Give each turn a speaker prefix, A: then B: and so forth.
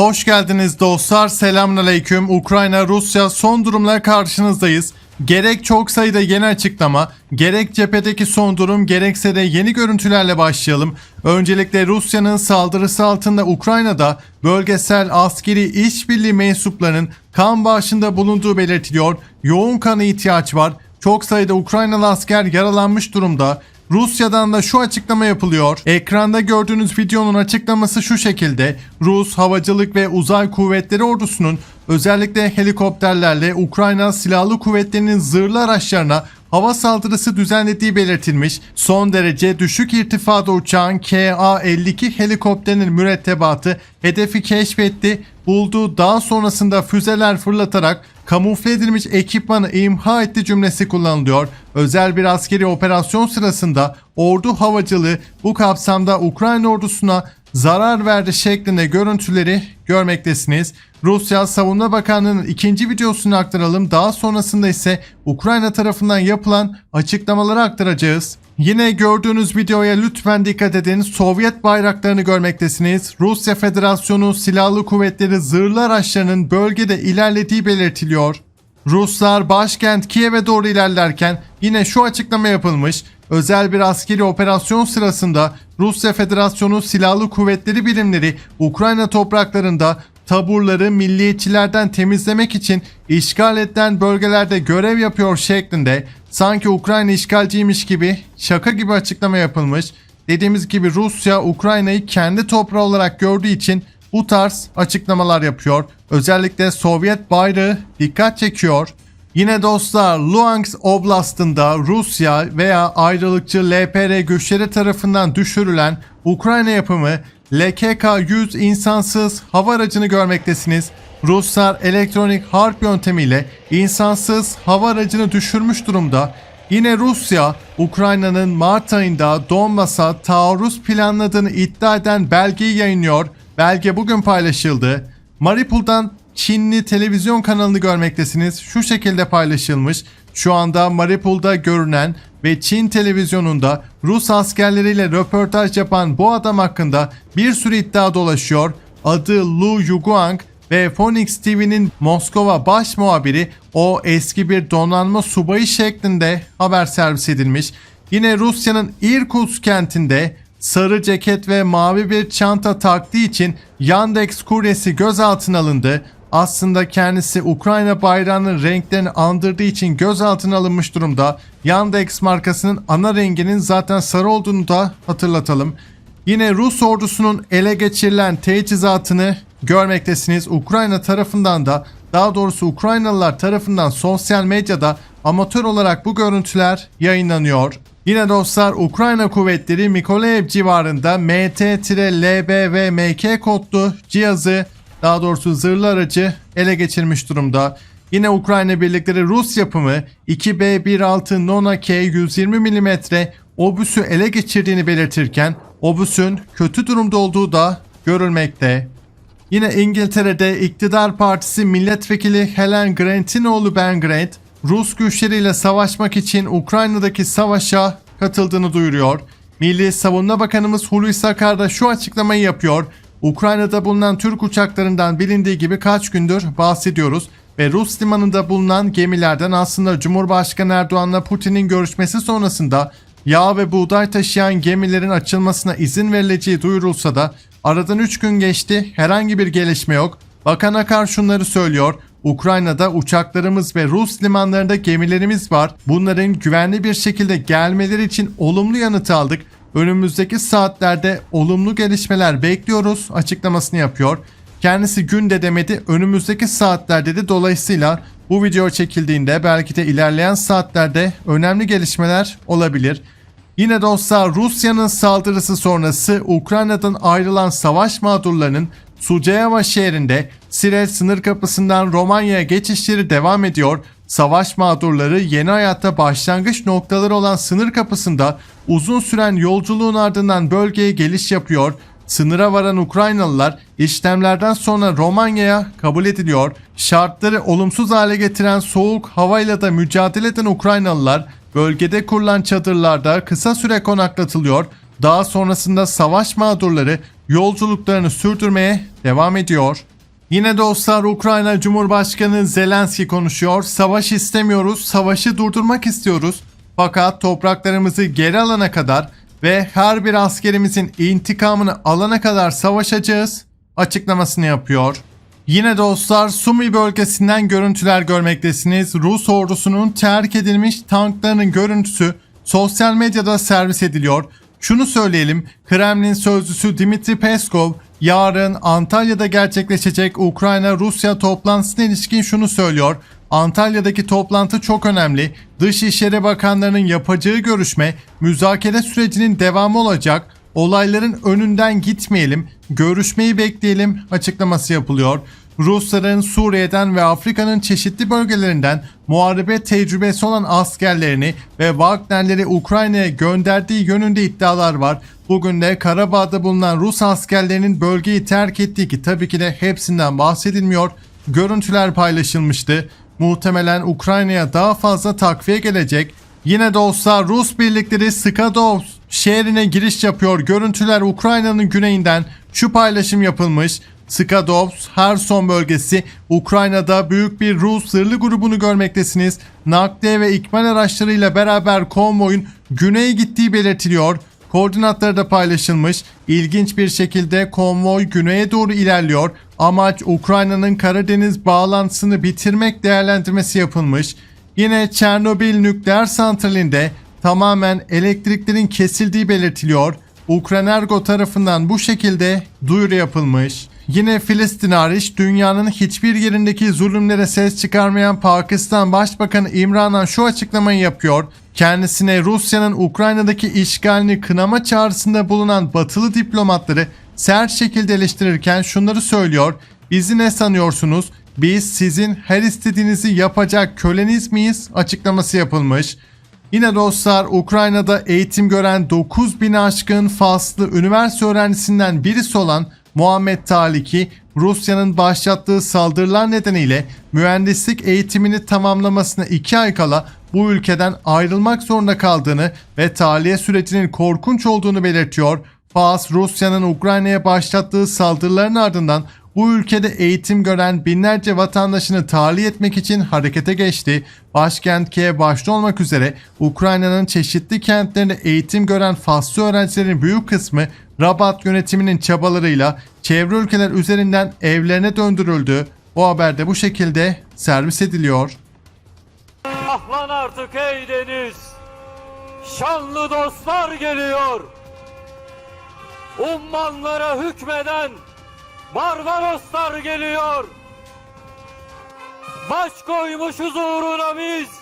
A: Hoş geldiniz dostlar. Selamünaleyküm. Ukrayna, Rusya son durumla karşınızdayız. Gerek çok sayıda yeni açıklama, gerek cephedeki son durum, gerekse de yeni görüntülerle başlayalım. Öncelikle Rusya'nın saldırısı altında Ukrayna'da bölgesel askeri işbirliği mensuplarının kan bağışında bulunduğu belirtiliyor. Yoğun kana ihtiyaç var. Çok sayıda Ukraynalı asker yaralanmış durumda. Rusya'dan da şu açıklama yapılıyor. Ekranda gördüğünüz videonun açıklaması şu şekilde. Rus Havacılık ve Uzay Kuvvetleri Ordusu'nun özellikle helikopterlerle Ukrayna Silahlı Kuvvetleri'nin zırhlı araçlarına hava saldırısı düzenlediği belirtilmiş. Son derece düşük irtifada uçağın KA-52 helikopterinin mürettebatı hedefi keşfetti. Bulduğu daha sonrasında füzeler fırlatarak kamufle edilmiş ekipmanı imha etti cümlesi kullanılıyor. Özel bir askeri operasyon sırasında ordu havacılığı bu kapsamda Ukrayna ordusuna zarar verdi şeklinde görüntüleri görmektesiniz. Rusya Savunma Bakanlığı'nın ikinci videosunu aktaralım. Daha sonrasında ise Ukrayna tarafından yapılan açıklamaları aktaracağız. Yine gördüğünüz videoya lütfen dikkat edin. Sovyet bayraklarını görmektesiniz. Rusya Federasyonu Silahlı Kuvvetleri zırhlı araçlarının bölgede ilerlediği belirtiliyor. Ruslar başkent Kiev'e doğru ilerlerken yine şu açıklama yapılmış. Özel bir askeri operasyon sırasında Rusya Federasyonu Silahlı Kuvvetleri birimleri Ukrayna topraklarında taburları milliyetçilerden temizlemek için işgal edilen bölgelerde görev yapıyor şeklinde sanki Ukrayna işgalciymiş gibi şaka gibi açıklama yapılmış. Dediğimiz gibi Rusya Ukrayna'yı kendi toprağı olarak gördüğü için bu tarz açıklamalar yapıyor. Özellikle Sovyet bayrağı dikkat çekiyor. Yine dostlar Luhansk Oblast'ında Rusya veya ayrılıkçı LPR güçleri tarafından düşürülen Ukrayna yapımı LKK-100 insansız hava aracını görmektesiniz. Ruslar elektronik harp yöntemiyle insansız hava aracını düşürmüş durumda. Yine Rusya, Ukrayna'nın Mart ayında Donbas'a taarruz planladığını iddia eden belgeyi yayınlıyor. Belge bugün paylaşıldı. Mariupol'dan Çinli televizyon kanalını görmektesiniz. Şu şekilde paylaşılmış. Şu anda Mariupol'da görünen ve Çin televizyonunda Rus askerleriyle röportaj yapan bu adam hakkında bir sürü iddia dolaşıyor. Adı Lu Yuguang ve Phoenix TV'nin Moskova baş muhabiri o eski bir donanma subayı şeklinde haber servis edilmiş. Yine Rusya'nın Irkutsk kentinde sarı ceket ve mavi bir çanta taktığı için Yandex kuryesi gözaltına alındı. Aslında kendisi Ukrayna bayrağının renklerini andırdığı için gözaltına alınmış durumda. Yandex markasının ana renginin zaten sarı olduğunu da hatırlatalım. Yine Rus ordusunun ele geçirilen teçhizatını görmektesiniz. Ukrayna tarafından da daha doğrusu Ukraynalılar tarafından sosyal medyada amatör olarak bu görüntüler yayınlanıyor. Yine dostlar Ukrayna kuvvetleri Mikolaev civarında MT-LB ve kodlu cihazı daha doğrusu zırhlı aracı ele geçirmiş durumda. Yine Ukrayna birlikleri Rus yapımı 2B16 Nona K 120 mm obüsü ele geçirdiğini belirtirken obüsün kötü durumda olduğu da görülmekte. Yine İngiltere'de iktidar partisi milletvekili Helen Grant'in oğlu Ben Grant, Rus güçleriyle savaşmak için Ukrayna'daki savaşa katıldığını duyuruyor. Milli Savunma Bakanımız Hulusi Akar da şu açıklamayı yapıyor. Ukrayna'da bulunan Türk uçaklarından bilindiği gibi kaç gündür bahsediyoruz ve Rus limanında bulunan gemilerden aslında Cumhurbaşkanı Erdoğan'la Putin'in görüşmesi sonrasında yağ ve buğday taşıyan gemilerin açılmasına izin verileceği duyurulsa da aradan 3 gün geçti herhangi bir gelişme yok. Bakan Akar şunları söylüyor. Ukrayna'da uçaklarımız ve Rus limanlarında gemilerimiz var. Bunların güvenli bir şekilde gelmeleri için olumlu yanıt aldık. Önümüzdeki saatlerde olumlu gelişmeler bekliyoruz açıklamasını yapıyor. Kendisi gün de demedi önümüzdeki saatlerde de dolayısıyla bu video çekildiğinde belki de ilerleyen saatlerde önemli gelişmeler olabilir. Yine dostlar Rusya'nın saldırısı sonrası Ukrayna'dan ayrılan savaş mağdurlarının Suceava şehrinde Sirel sınır kapısından Romanya'ya geçişleri devam ediyor. Savaş mağdurları yeni hayatta başlangıç noktaları olan sınır kapısında uzun süren yolculuğun ardından bölgeye geliş yapıyor. Sınıra varan Ukraynalılar işlemlerden sonra Romanya'ya kabul ediliyor. Şartları olumsuz hale getiren soğuk havayla da mücadele eden Ukraynalılar bölgede kurulan çadırlarda kısa süre konaklatılıyor. Daha sonrasında savaş mağdurları yolculuklarını sürdürmeye devam ediyor. Yine dostlar Ukrayna Cumhurbaşkanı Zelenski konuşuyor. Savaş istemiyoruz, savaşı durdurmak istiyoruz. Fakat topraklarımızı geri alana kadar ve her bir askerimizin intikamını alana kadar savaşacağız açıklamasını yapıyor. Yine dostlar Sumi bölgesinden görüntüler görmektesiniz. Rus ordusunun terk edilmiş tanklarının görüntüsü sosyal medyada servis ediliyor. Şunu söyleyelim, Kremlin sözcüsü Dimitri Peskov yarın Antalya'da gerçekleşecek Ukrayna-Rusya toplantısına ilişkin şunu söylüyor. Antalya'daki toplantı çok önemli. Dışişleri Bakanlarının yapacağı görüşme müzakere sürecinin devamı olacak. Olayların önünden gitmeyelim, görüşmeyi bekleyelim açıklaması yapılıyor. Rusların Suriye'den ve Afrika'nın çeşitli bölgelerinden muharebe tecrübesi olan askerlerini ve Wagner'leri Ukrayna'ya gönderdiği yönünde iddialar var. Bugün de Karabağ'da bulunan Rus askerlerinin bölgeyi terk ettiği ki tabii ki de hepsinden bahsedilmiyor. Görüntüler paylaşılmıştı. Muhtemelen Ukrayna'ya daha fazla takviye gelecek. Yine de olsa Rus birlikleri Skadov şehrine giriş yapıyor. Görüntüler Ukrayna'nın güneyinden şu paylaşım yapılmış. Skadovs, Herson bölgesi Ukrayna'da büyük bir Rus zırhlı grubunu görmektesiniz. Nakliye ve ikmal araçlarıyla beraber konvoyun güneye gittiği belirtiliyor. Koordinatları da paylaşılmış. İlginç bir şekilde konvoy güneye doğru ilerliyor. Amaç Ukrayna'nın Karadeniz bağlantısını bitirmek değerlendirmesi yapılmış. Yine Çernobil nükleer santralinde tamamen elektriklerin kesildiği belirtiliyor. Ukrenergo tarafından bu şekilde duyuru yapılmış. Yine Filistin hariç dünyanın hiçbir yerindeki zulümlere ses çıkarmayan Pakistan Başbakanı İmran şu açıklamayı yapıyor. Kendisine Rusya'nın Ukrayna'daki işgalini kınama çağrısında bulunan batılı diplomatları sert şekilde eleştirirken şunları söylüyor. Bizi ne sanıyorsunuz? Biz sizin her istediğinizi yapacak köleniz miyiz? Açıklaması yapılmış. Yine dostlar Ukrayna'da eğitim gören 9000 aşkın Faslı üniversite öğrencisinden birisi olan Muhammed Taliki Rusya'nın başlattığı saldırılar nedeniyle mühendislik eğitimini tamamlamasına 2 ay kala bu ülkeden ayrılmak zorunda kaldığını ve tahliye sürecinin korkunç olduğunu belirtiyor. Fas Rusya'nın Ukrayna'ya başlattığı saldırıların ardından bu ülkede eğitim gören binlerce vatandaşını tahliye etmek için harekete geçti. Başkent Kiev başta olmak üzere Ukrayna'nın çeşitli kentlerinde eğitim gören Faslı öğrencilerin büyük kısmı Rabat yönetiminin çabalarıyla çevre ülkeler üzerinden evlerine döndürüldü. Bu haberde bu şekilde servis ediliyor.
B: Ahlan artık ey deniz. Şanlı dostlar geliyor. Ummanlara hükmeden Barbaroslar geliyor. Baş koymuşuz uğruna biz.